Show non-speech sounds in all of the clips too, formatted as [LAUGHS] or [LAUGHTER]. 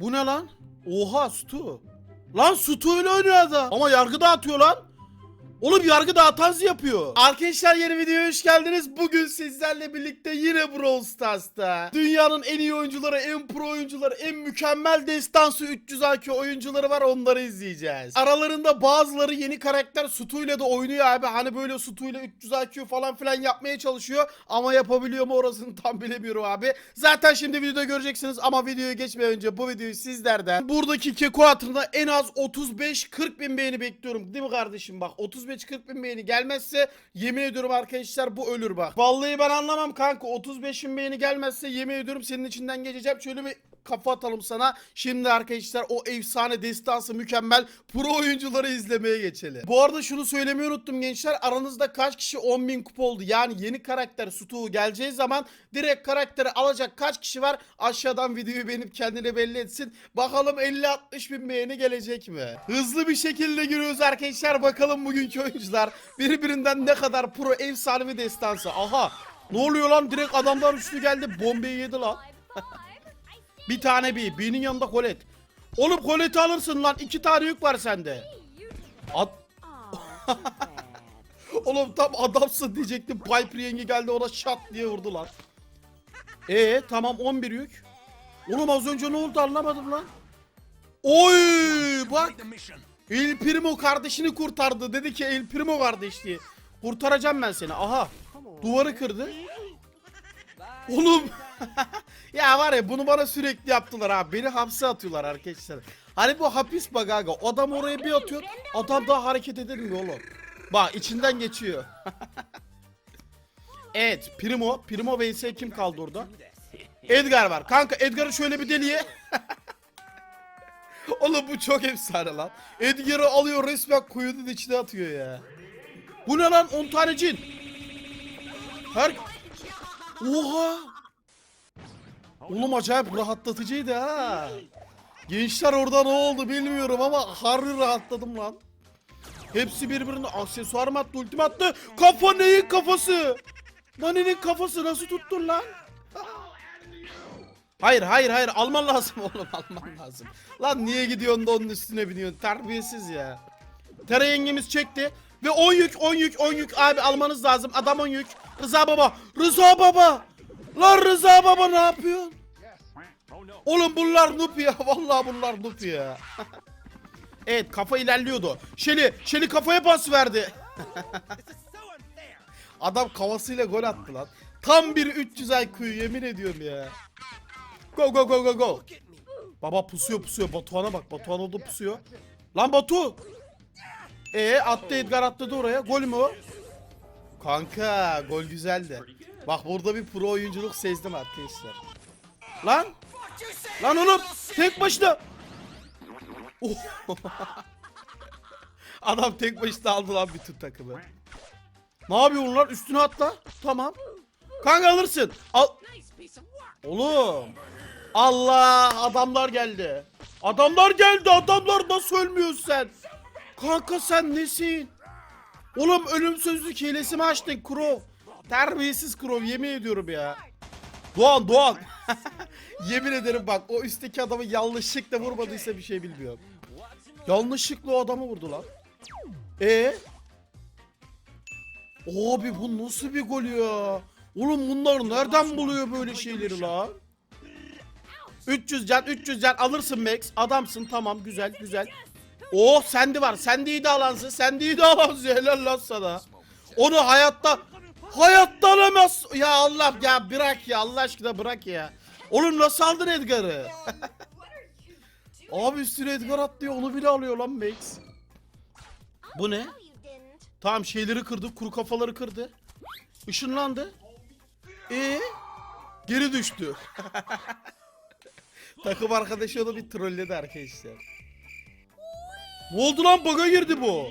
Bu ne lan? Oha Stu. Lan Stu öyle oynuyor adam. Ama yargı dağıtıyor lan. Oğlum yargı dağıtanız yapıyor. Arkadaşlar yeni videoya hoş geldiniz. Bugün sizlerle birlikte yine Brawl Stars'ta. Dünyanın en iyi oyuncuları, en pro oyuncuları, en mükemmel destansı 300 IQ oyuncuları var onları izleyeceğiz. Aralarında bazıları yeni karakter Stu ile de oynuyor abi. Hani böyle Stu ile 300 IQ falan filan yapmaya çalışıyor. Ama yapabiliyor mu orasını [LAUGHS] tam bilemiyorum abi. Zaten şimdi videoda göreceksiniz ama videoya geçmeden önce bu videoyu sizlerden buradaki keko hatırında en az 35-40 bin beğeni bekliyorum. Değil mi kardeşim bak 35-40 bin beğeni gelmezse yemin ediyorum arkadaşlar bu ölür bak. Vallahi ben anlamam kanka 35 bin beğeni gelmezse yemin ediyorum senin içinden geçeceğim. Şöyle bir kafa atalım sana. Şimdi arkadaşlar o efsane destansı mükemmel pro oyuncuları izlemeye geçelim. Bu arada şunu söylemeyi unuttum gençler. Aranızda kaç kişi 10.000 kupa oldu? Yani yeni karakter Stu geleceği zaman direkt karakteri alacak kaç kişi var? Aşağıdan videoyu beğenip kendini belli etsin. Bakalım 50-60 bin beğeni gelecek mi? Hızlı bir şekilde giriyoruz arkadaşlar. Bakalım bugünkü oyuncular birbirinden ne kadar pro efsanevi destansı. Aha ne oluyor lan? Direkt adamlar üçlü geldi. Bombeyi yedi lan. [LAUGHS] Bir tane bir. B'nin yanında kolet. Oğlum koleti alırsın lan. iki tane yük var sende. At. [LAUGHS] Oğlum tam adamsın diyecektim. Piper yenge geldi ona şat diye vurdu lan. Ee tamam 11 yük. Oğlum az önce ne oldu anlamadım lan. Oy bak. El Primo kardeşini kurtardı. Dedi ki El Primo kardeş diye. Kurtaracağım ben seni. Aha. Duvarı kırdı. Oğlum. Ya var ya bunu bana sürekli yaptılar abi. Beni hapse atıyorlar arkadaşlar. Hani bu hapis bak. Adam oraya bir atıyor. Adam daha hareket edemiyor oğlum. Bak içinden geçiyor. [LAUGHS] evet Primo. Primo vs kim kaldı orada? Edgar var. Kanka Edgar'ı şöyle bir deliye. [LAUGHS] Oğlum bu çok efsane lan. Edgar'ı alıyor resmen kuyunun içine atıyor ya. Bu ne lan 10 tane cin. Her... Oha. Oğlum acayip rahatlatıcıydı ha. Gençler orada ne oldu bilmiyorum ama harbi rahatladım lan. Hepsi birbirine aksesuar mı attı, ultim attı. Kafa neyin kafası? Nani'nin kafası nasıl tuttun lan? Hayır hayır hayır alman lazım oğlum [LAUGHS] alman lazım. Lan niye gidiyorsun da onun üstüne biniyorsun terbiyesiz ya. Tera yengemiz çekti. Ve 10 yük 10 yük 10 yük abi almanız lazım adam 10 yük. Rıza baba Rıza baba. Lan Rıza baba ne yapıyorsun? Oğlum bunlar noob ya [LAUGHS] vallahi bunlar noob ya. [LAUGHS] evet kafa ilerliyordu. Şeli Şeli kafaya pas verdi. [LAUGHS] Adam kafasıyla gol attı lan. Tam bir 300 IQ yemin ediyorum ya. Go go go go go. Baba pusuyor pusuyor. Batuhan'a bak. Batuhan orada pusuyor. Lan Batu. E attı Edgar atladı oraya. Gol mü o? Kanka gol güzeldi. Bak burada bir pro oyunculuk sezdim arkadaşlar. Lan. Lan oğlum tek başına. Oh. [LAUGHS] Adam tek başına aldı lan bütün takımı. Ne yapıyorsun lan? Üstüne atla. Tamam. Kanka alırsın. Al. Oğlum. Allah adamlar geldi. Adamlar geldi. Adamlar nasıl ölmüyorsun sen? Kanka sen nesin? Oğlum ölümsüzlük hilesi mi açtın Krov? Terbiyesiz Krov yemin ediyorum ya. Doğan Doğan. [LAUGHS] yemin ederim bak o üstteki adamı yanlışlıkla vurmadıysa bir şey bilmiyorum. Yanlışlıkla o adamı vurdu lan. E Abi bu nasıl bir gol ya? Oğlum bunlar nereden buluyor böyle şeyleri lan? 300 can 300 can alırsın Max. Adamsın tamam güzel güzel. Oh sende var. Sende iyi de alansın. Sende iyi de alansın. Helal lan sana. Onu hayatta hayatta alamaz. Ya Allah ya bırak ya Allah aşkına bırak ya. Oğlum nasıl aldın Edgar'ı? [LAUGHS] Abi üstüne Edgar atlıyor onu bile alıyor lan Max. Bu ne? Tamam şeyleri kırdı, kuru kafaları kırdı. Işınlandı. E geri düştü. [LAUGHS] Takım arkadaşı onu bir trolledi arkadaşlar. Ne oldu lan bug'a girdi bu.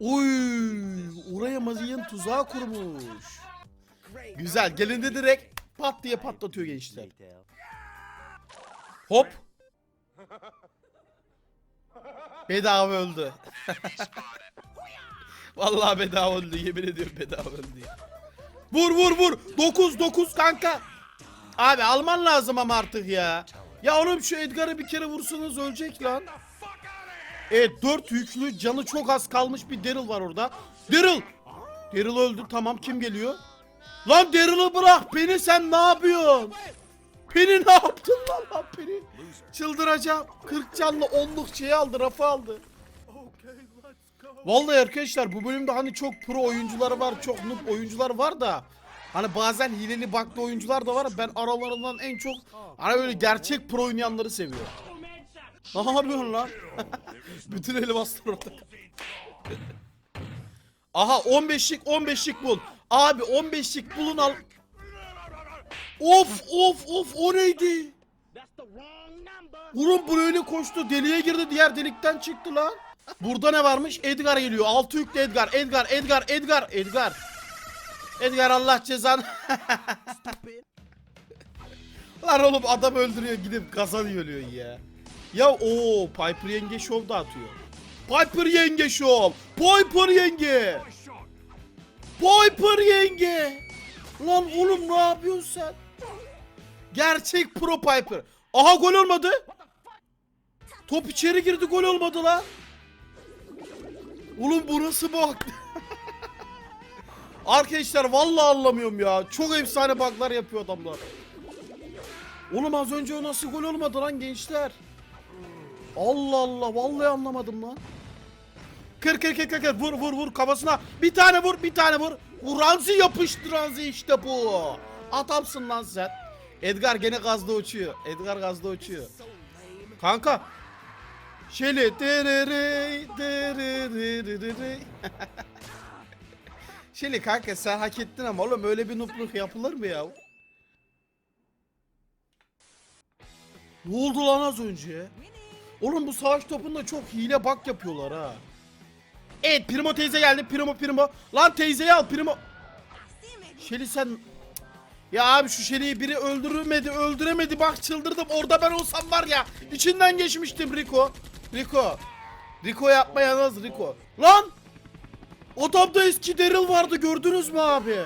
Uy, oraya Maziyen tuzağı kurmuş. Güzel, gelinde direkt pat diye patlatıyor gençler. Hop. Bedava öldü. [LAUGHS] Vallahi bedava öldü. Yemin ediyorum bedava öldü. Vur vur vur. 9 9 kanka. Abi alman lazım ama artık ya. Ya oğlum şu Edgar'ı bir kere vursanız ölecek lan. Evet 4 yüklü canı çok az kalmış bir Daryl var orada. Daryl! Daryl öldü tamam kim geliyor? Lan Daryl'ı bırak beni sen ne yapıyorsun? Beni ne yaptın lan lan beni? Çıldıracağım. 40 canlı 10'luk şeyi aldı rafı aldı. Vallahi arkadaşlar bu bölümde hani çok pro oyuncuları var, çok noob oyuncular var da hani bazen hileli baklı oyuncular da var. Ben aralarından en çok hani böyle gerçek pro oynayanları seviyorum. Ne yapıyorsun lan? [LAUGHS] Bütün elmaslar orada. Aha 15'lik 15'lik bul. Abi 15'lik bulun al. Of of of o neydi? Oğlum bu öyle koştu deliğe girdi diğer delikten çıktı lan. Burada ne varmış? Edgar geliyor. Altı yüklü Edgar. Edgar, Edgar, Edgar, Edgar. Edgar Allah cezanı. [LAUGHS] Lan oğlum adam öldürüyor gidip kazanıyor ölüyor ya. Ya o Piper yenge şov da atıyor. Piper yenge şov. Piper yenge. Piper yenge. Lan oğlum ne yapıyorsun sen? Gerçek pro Piper. Aha gol olmadı. Top içeri girdi gol olmadı lan. Oğlum bu nasıl bak? [LAUGHS] Arkadaşlar vallahi anlamıyorum ya. Çok efsane bug'lar yapıyor adamlar. Oğlum az önce o nasıl gol olmadı lan gençler? Allah Allah vallahi anlamadım lan. Kır kır kır kır kır vur vur vur kafasına. Bir tane vur bir tane vur. Bu Ramzi yapıştı Ramzi işte bu. Adamsın lan sen. Edgar gene gazda uçuyor. Edgar gazda uçuyor. Kanka. Şeli [LAUGHS] Şeli kanka sen hak ettin ama oğlum öyle bir nupluk yapılır mı ya? Ne oldu lan az önce? Oğlum bu savaş topunda çok hile bak yapıyorlar ha. Evet Primo teyze geldi. Primo Primo. Lan teyzeyi al Primo. Şeli sen... Ya abi şu Şeli'yi biri öldürmedi öldüremedi bak çıldırdım. Orada ben olsam var ya içinden geçmiştim Rico. Rico. Rico yapma yalnız Rico. Lan! Odamda eski Daryl vardı gördünüz mü abi?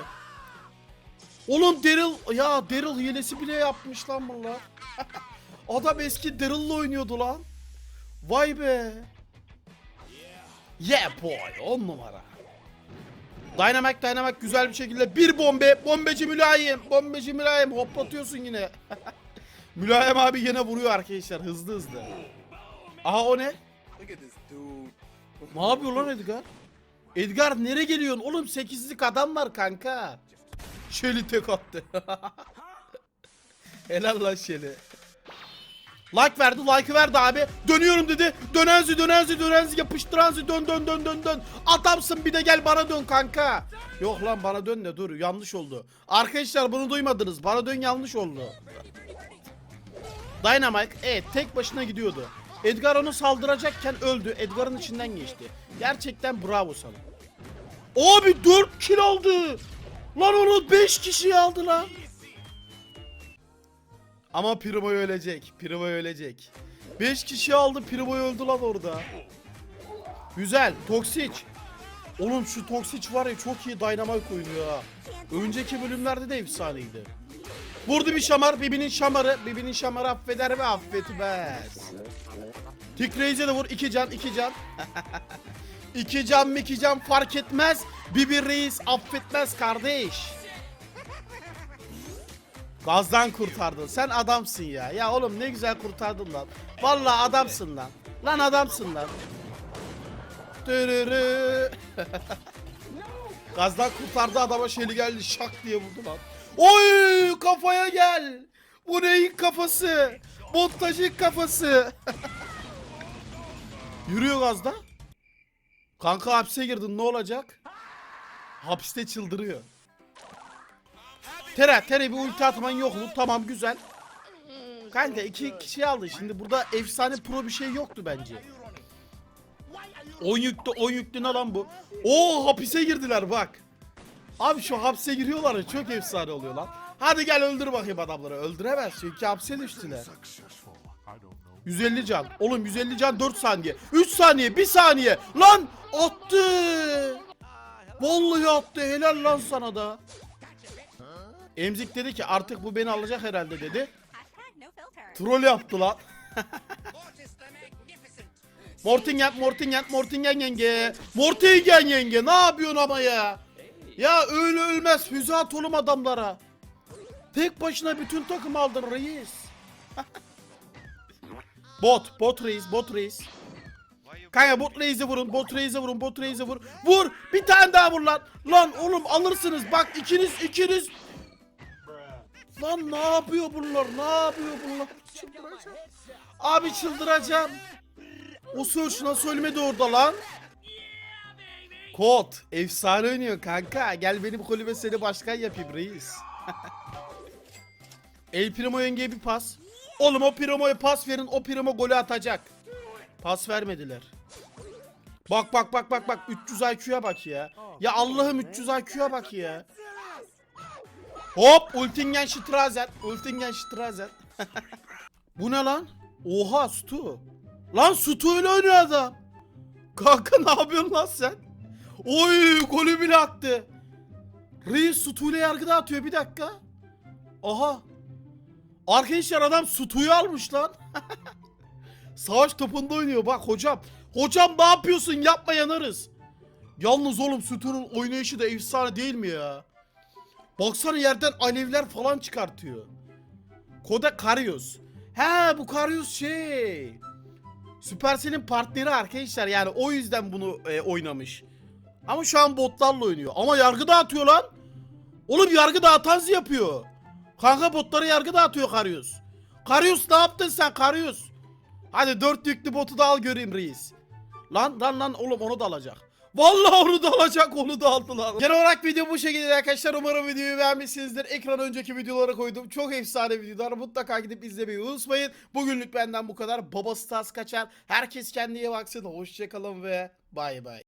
Oğlum Daryl ya Daryl hilesi bile yapmış lan bunlar. [LAUGHS] Adam eski Daryl'la oynuyordu lan. Vay be. Yeah boy on numara. Dynamite Dynamite güzel bir şekilde bir bombe bombeci mülayim bombeci mülayim hoplatıyorsun yine. [LAUGHS] mülayim abi yine vuruyor arkadaşlar hızlı hızlı. Aha o ne? Ne yapıyor lan Edgar? Edgar nere geliyorsun? Oğlum 8'lik adam var kanka. Şeli tek attı. [LAUGHS] Helal lan Şeli. Like verdi, like'ı verdi abi. Dönüyorum dedi. Dönenzi, dönenzi, dönenzi yapıştıranzi dön dön dön dön dön. Adamsın bir de gel bana dön kanka. Yok lan bana dön de dur yanlış oldu. Arkadaşlar bunu duymadınız. Bana dön yanlış oldu. Dynamite evet tek başına gidiyordu. Edgar onu saldıracakken öldü. Edgar'ın içinden geçti. Gerçekten bravo sana. Abi 4 kill aldı. Lan onu 5 kişi aldı lan. Ama Primo ölecek. Primo ölecek. 5 kişi aldı Primo öldü lan orada. Güzel. Toksic. Oğlum şu Toksic var ya çok iyi Dynamite oynuyor ha. Önceki bölümlerde de efsaneydi. Vurdu bir şamar, Bibi'nin şamarı. Bibi'nin şamarı affeder mi affetmez. Raze'e de vur. iki can, iki can. [LAUGHS] iki can mı iki can fark etmez. Bibi Reis affetmez kardeş. Gazdan kurtardın. Sen adamsın ya. Ya oğlum ne güzel kurtardın lan. Vallahi adamsın lan. Lan adamsın lan. Dırırı. [LAUGHS] Gazdan kurtardı adama şeli geldi şak diye vurdu lan. Oy kafaya gel. Bu neyin kafası? Montajın kafası. [LAUGHS] Yürüyor gazda. Kanka hapse girdin ne olacak? Hapiste çıldırıyor. Tere, Tere bir ulti atman yok mu? Tamam güzel. Kanka iki kişi aldı. Şimdi burada efsane pro bir şey yoktu bence. 10 yüklü 10 yüklü ne lan bu? Oo hapise girdiler bak. Abi şu hapse giriyorlar ya çok efsane oluyor lan. Hadi gel öldür bakayım adamları. Öldüremez çünkü hapse düştüler. 150 can. Oğlum 150 can 4 saniye. 3 saniye 1 saniye. Lan attı. Vallahi attı. Helal lan sana da. Emzik dedi ki artık bu beni alacak herhalde dedi. Troll yaptı lan. [LAUGHS] Mortingen, Mortingen, Mortingen yenge. Mortingen yenge ne yapıyorsun ama ya? Ya öyle ölmez füze at oğlum adamlara. Tek başına bütün takım aldın reis. [LAUGHS] bot, bot reis, bot reis. Kanka bot reis'e vurun, bot reis'e vurun, bot reis'e vur. Vur, bir tane daha vur lan. Lan oğlum alırsınız bak ikiniz ikiniz. Lan ne yapıyor bunlar, ne yapıyor bunlar? Çıldıracağım. Abi çıldıracağım. O söz nasıl ölmedi orada lan? Kod efsane oynuyor kanka. Gel benim kulübe seni başkan yapayım reis. [LAUGHS] El Primo yengeye bir pas. Oğlum o Primo'ya pas verin. O Primo golü atacak. Pas vermediler. Bak bak bak bak bak 300 IQ'ya bak ya. Ya Allah'ım 300 IQ'ya bak ya. Hop Ultingen Strazen. Ultingen Strazen. [LAUGHS] Bu ne lan? Oha Stu. Lan Stu ile oynuyor adam. Kanka ne yapıyorsun lan sen? Oy golü bile attı. Reis Stu ile yargıda atıyor bir dakika. Aha. Arkadaşlar adam Stu'yu almış lan. [LAUGHS] Savaş topunda oynuyor bak hocam. Hocam ne yapıyorsun yapma yanarız. Yalnız oğlum Stu'nun oynayışı da efsane değil mi ya? Baksana yerden alevler falan çıkartıyor. Koda Karius. He bu Karius şey. Supercell'in partneri arkadaşlar yani o yüzden bunu e, oynamış. Ama şu an botlarla oynuyor. Ama yargı dağıtıyor lan. Oğlum yargı dağıtanız yapıyor. Kanka botlara yargı dağıtıyor Karius. Karius ne yaptın sen Karius? Hadi dört yüklü botu da al göreyim reis. Lan lan lan oğlum onu da alacak. Vallahi onu da alacak onu da aldılar. Genel olarak video bu şekilde arkadaşlar. Umarım videoyu beğenmişsinizdir. Ekran önceki videolara koydum. Çok efsane videolar. Mutlaka gidip izlemeyi unutmayın. Bugünlük benden bu kadar. Baba Stars kaçar. Herkes kendine baksın. Hoşçakalın ve bay bay.